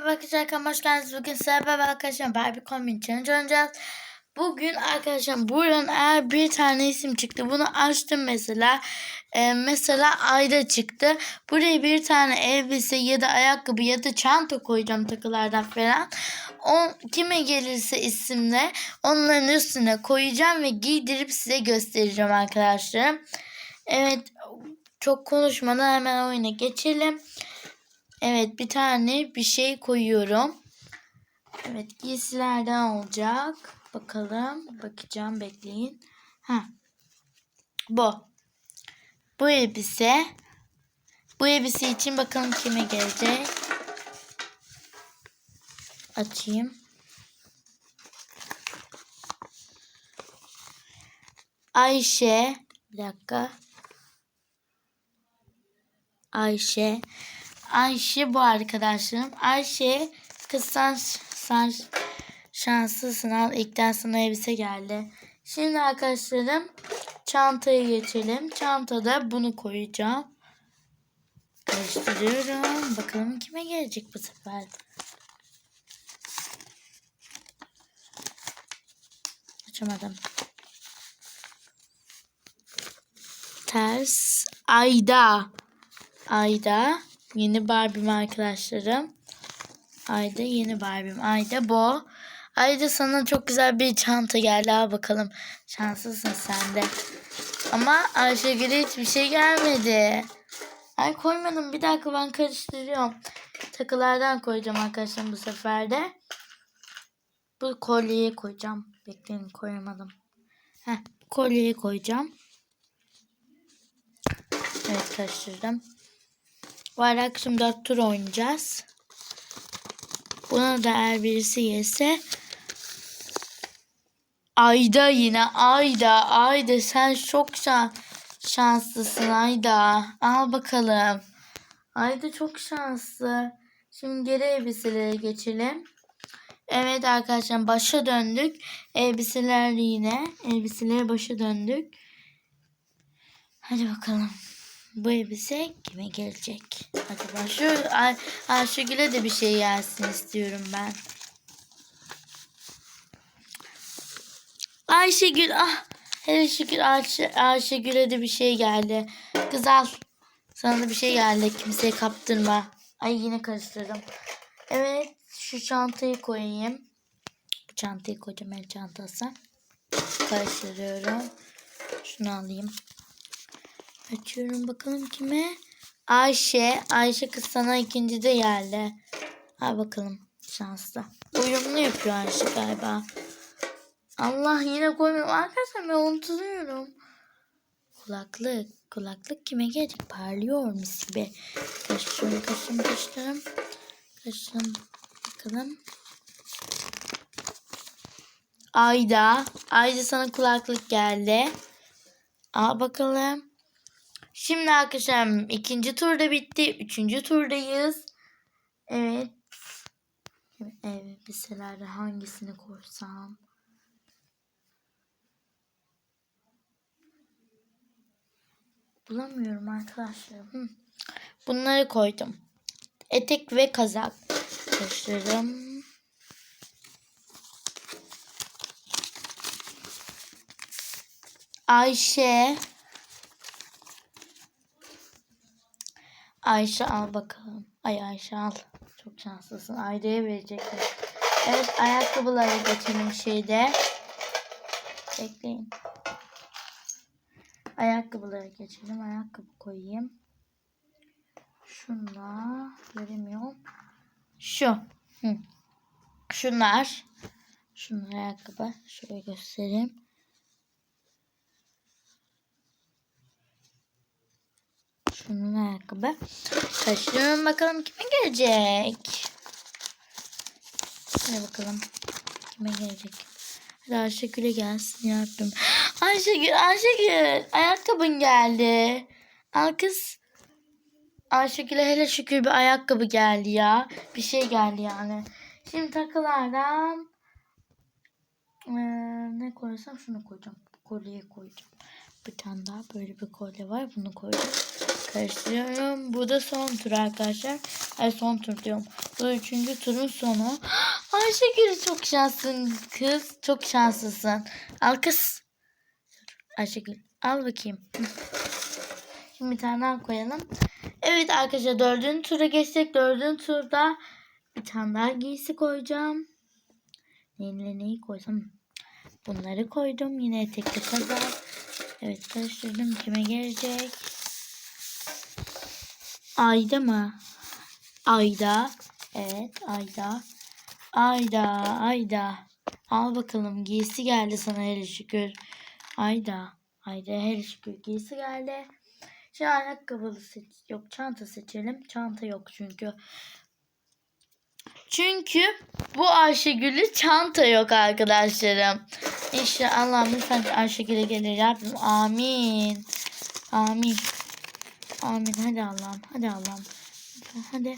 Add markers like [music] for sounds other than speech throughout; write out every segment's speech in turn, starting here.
Merhaba arkadaşlar, hoş geldiniz. Bugün sizlerle arkadaşlar Barbie Combine Challenge oynayacağız. Bugün arkadaşlar buradan eğer bir tane isim çıktı. Bunu açtım mesela. Ee, mesela Ayda çıktı. Buraya bir tane elbise ya da ayakkabı ya da çanta koyacağım takılardan falan. O, kime gelirse isimle onların üstüne koyacağım ve giydirip size göstereceğim arkadaşlar. Evet çok konuşmadan hemen oyuna geçelim. Evet bir tane bir şey koyuyorum. Evet giysilerden olacak. Bakalım. Bakacağım bekleyin. Ha. Bu. Bu elbise. Bu elbise için bakalım kime gelecek. Açayım. Ayşe. Bir dakika. Ayşe. Ayşe bu arkadaşlarım. Ayşe kızsan sen şanslısın al ilkten sana elbise geldi. Şimdi arkadaşlarım çantaya geçelim. Çantada bunu koyacağım. Karıştırıyorum. Bakalım kime gelecek bu sefer. Açamadım. Ters. Ayda. Ayda. Yeni Barbie'm arkadaşlarım. Ayda yeni Barbie'm. Ayda bu. Ayda sana çok güzel bir çanta geldi. Al bakalım. Şanslısın sen de. Ama Ayşegül'e hiçbir şey gelmedi. Ay koymadım. Bir dakika ben karıştırıyorum. Takılardan koyacağım arkadaşlar bu sefer de. Bu kolyeyi koyacağım. Bekleyin koyamadım. Heh, kolyeyi koyacağım. Evet karıştırdım. Ara akşam 4 tur oynayacağız. Buna da eğer birisi yese Ayda yine Ayda Ayda sen çok şan şanslısın Ayda. Al bakalım. Ayda çok şanslı. Şimdi geri elbiselere geçelim. Evet arkadaşlar başa döndük. Elbiseler yine. Elbiselere başa döndük. Hadi bakalım. Bu elbise kime gelecek? Acaba şu Ay Ayşegül'e de bir şey gelsin istiyorum ben. Ayşegül ah hele şükür Ayşe, Ayşegül'e de bir şey geldi. Kız al. Sana da bir şey geldi. Kimseye kaptırma. Ay yine karıştırdım. Evet şu çantayı koyayım. Bu çantayı koyacağım el çantası. Karıştırıyorum. Şunu alayım. Açıyorum bakalım kime? Ayşe. Ayşe kız sana ikinci de geldi. Al bakalım şanslı. Uyumlu yapıyor Ayşe galiba. Allah yine koymuyorum. Arkadaşlar ben unutuyorum. Kulaklık. Kulaklık kime gelecek? Parlıyor mis gibi. Kaşırım kaşırım kaşırım. Kaşırım. Bakalım. Ayda. Ayda sana kulaklık geldi. Al bakalım. Şimdi arkadaşlar ikinci turda bitti. Üçüncü turdayız. Evet. Evet elbiselerde hangisini koysam? Bulamıyorum arkadaşlar. Bunları koydum. Etek ve kazak. Taşırım. Ayşe. Ayşe al bakalım. Ay Ayşe al. Çok şanslısın. Ayda'ya verecekler. Evet ayakkabılara geçelim şeyde. Bekleyin. Ayakkabılara geçelim. Ayakkabı koyayım. Şunlar. Göremiyorum. Şu. Hı. Şunlar. Şunlar ayakkabı. Şöyle göstereyim. Şunun ayakkabı. Kaçırıyorum bakalım kime gelecek. Hadi bakalım. Kime gelecek. Hadi Ayşegül'e gelsin yardım. [gasps] Ayşegül, Ayşegül. Ayakkabın geldi. Al kız. Ayşegül'e hele şükür bir ayakkabı geldi ya. Bir şey geldi yani. Şimdi takılardan ee, ne koysam şunu koyacağım. Kolyeyi koyacağım. Bir tane daha böyle bir kolye var. Bunu koyacağım. Karıştırıyorum. Bu da son tur arkadaşlar. Ay son tur diyorum. Bu üçüncü turun sonu. [gasps] Ayşegül çok şanslısın kız. Çok şanslısın. Al kız. Ayşegül al bakayım. [laughs] Şimdi bir tane daha koyalım. Evet arkadaşlar dördüncü tura geçtik. Dördüncü turda bir tane daha giysi koyacağım. Neyle neyi koysam? Bunları koydum. Yine tekli pazar. Evet karıştırdım. Kime gelecek? Ayda mı? Ayda. Evet Ayda. Ayda. Ayda. Al bakalım giysi geldi sana hele şükür. Ayda. Ayda hele şükür giysi geldi. Şimdi ayakkabılı seç. Yok çanta seçelim. Çanta yok çünkü. Çünkü bu Ayşegül'ü çanta yok arkadaşlarım. İşte Allah'ım lütfen Ayşegül'e gelir yardım. Amin. Amin. Amin. Hadi Allah'ım. Hadi Allah'ım. Hadi.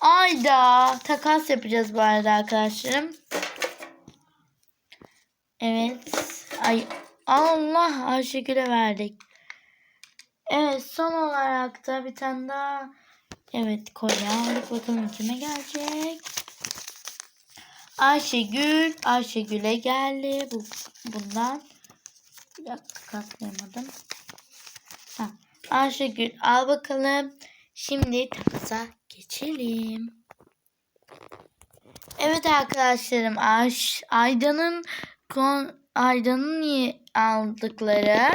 Ayda. Takas yapacağız bu arada arkadaşlarım. Evet. Ay Allah Ayşegül'e verdik. Evet son olarak da bir tane daha evet kolye aldık. Bakalım kime gelecek. Ayşegül. Ayşegül'e geldi. Bu, bundan. Bir dakika katlayamadım. Ha. Ayşegül al bakalım. Şimdi takasa geçelim. Evet arkadaşlarım Ayş, Ayda'nın Ayda'nın aldıkları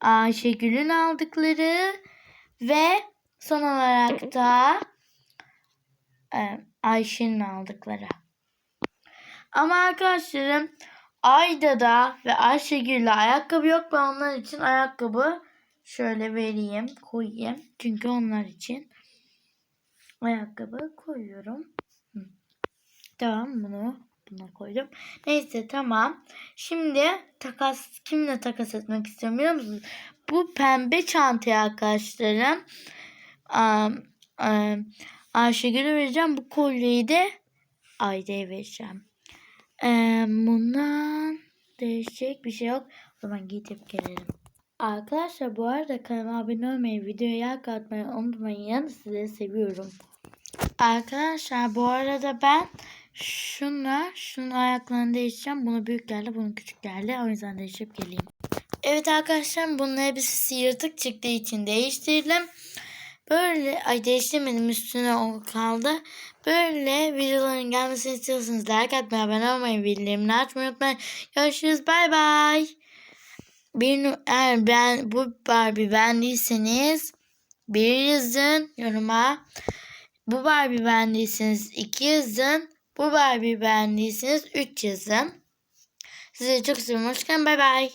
Ayşegül'ün aldıkları ve son olarak da e, Ayşe'nin aldıkları. Ama arkadaşlarım Ayda'da ve Ayşegül'de ayakkabı yok. Ben onlar için ayakkabı şöyle vereyim, koyayım. Çünkü onlar için ayakkabı koyuyorum. Hı. Tamam bunu buna koydum. Neyse tamam. Şimdi takas kimle takas etmek istiyorum biliyor musunuz? Bu pembe çantaya arkadaşlarım. Um, um, Ayşegül'e vereceğim. Bu kolyeyi de Ayda'ya vereceğim. Ee, bundan değişecek bir şey yok. O zaman gidip gelelim. Arkadaşlar bu arada kanalıma abone olmayı, videoya like atmayı unutmayın. Sizi seviyorum. Arkadaşlar bu arada ben şunla şunun ayaklarını değiştireceğim. Bunu büyük geldi, bunu küçük geldi. O yüzden değişip geleyim. Evet arkadaşlar bunun hepsi yırtık çıktığı için değiştirdim. Böyle ay değiştirmedim üstüne o kaldı. Böyle videoların gelmesini istiyorsanız like atmayı, abone olmayı, bildirimleri açmayı unutmayın. Görüşürüz bay bay. Bir, eğer ben bu Barbie beğendiyseniz bir yazın yoruma. Bu Barbie beğendiyseniz iki yazın. Bu Barbie beğendiyseniz üç yazın. Size çok seviyorum. Hoşçakalın. Bay bay.